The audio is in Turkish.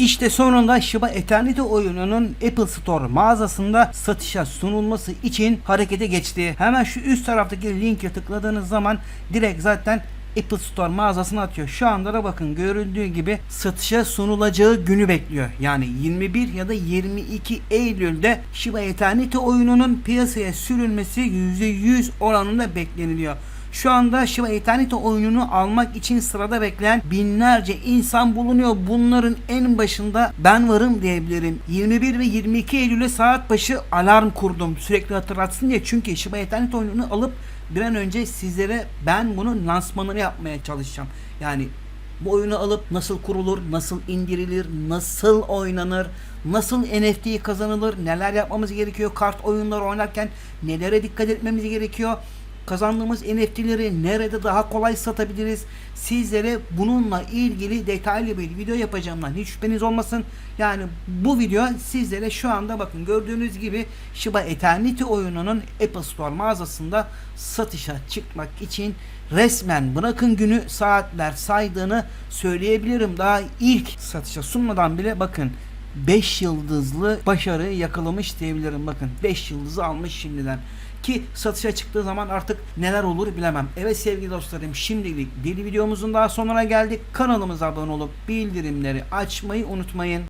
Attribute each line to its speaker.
Speaker 1: İşte sonunda Shiba Eternity oyununun Apple Store mağazasında satışa sunulması için harekete geçti. Hemen şu üst taraftaki linke tıkladığınız zaman direkt zaten Apple Store mağazasına atıyor. Şu anda da bakın görüldüğü gibi satışa sunulacağı günü bekliyor. Yani 21 ya da 22 Eylül'de Shiba Eternity oyununun piyasaya sürülmesi %100 oranında bekleniliyor. Şu anda Shiba Eternity oyununu almak için sırada bekleyen binlerce insan bulunuyor. Bunların en başında ben varım diyebilirim. 21 ve 22 Eylül'e saat başı alarm kurdum. Sürekli hatırlatsın diye. Çünkü Shiba Eternity oyununu alıp bir an önce sizlere ben bunun lansmanını yapmaya çalışacağım. Yani bu oyunu alıp nasıl kurulur, nasıl indirilir, nasıl oynanır, nasıl NFT kazanılır, neler yapmamız gerekiyor, kart oyunları oynarken nelere dikkat etmemiz gerekiyor, kazandığımız NFT'leri nerede daha kolay satabiliriz? Sizlere bununla ilgili detaylı bir video yapacağımdan hiç şüpheniz olmasın. Yani bu video sizlere şu anda bakın gördüğünüz gibi Shiba Eternity oyununun Apple Store mağazasında satışa çıkmak için resmen bırakın günü saatler saydığını söyleyebilirim. Daha ilk satışa sunmadan bile bakın 5 yıldızlı başarı yakalamış diyebilirim. Bakın 5 yıldızı almış şimdiden. Ki satışa çıktığı zaman artık neler olur bilemem. Evet sevgili dostlarım şimdilik bir videomuzun daha sonuna geldik. Kanalımıza abone olup bildirimleri açmayı unutmayın.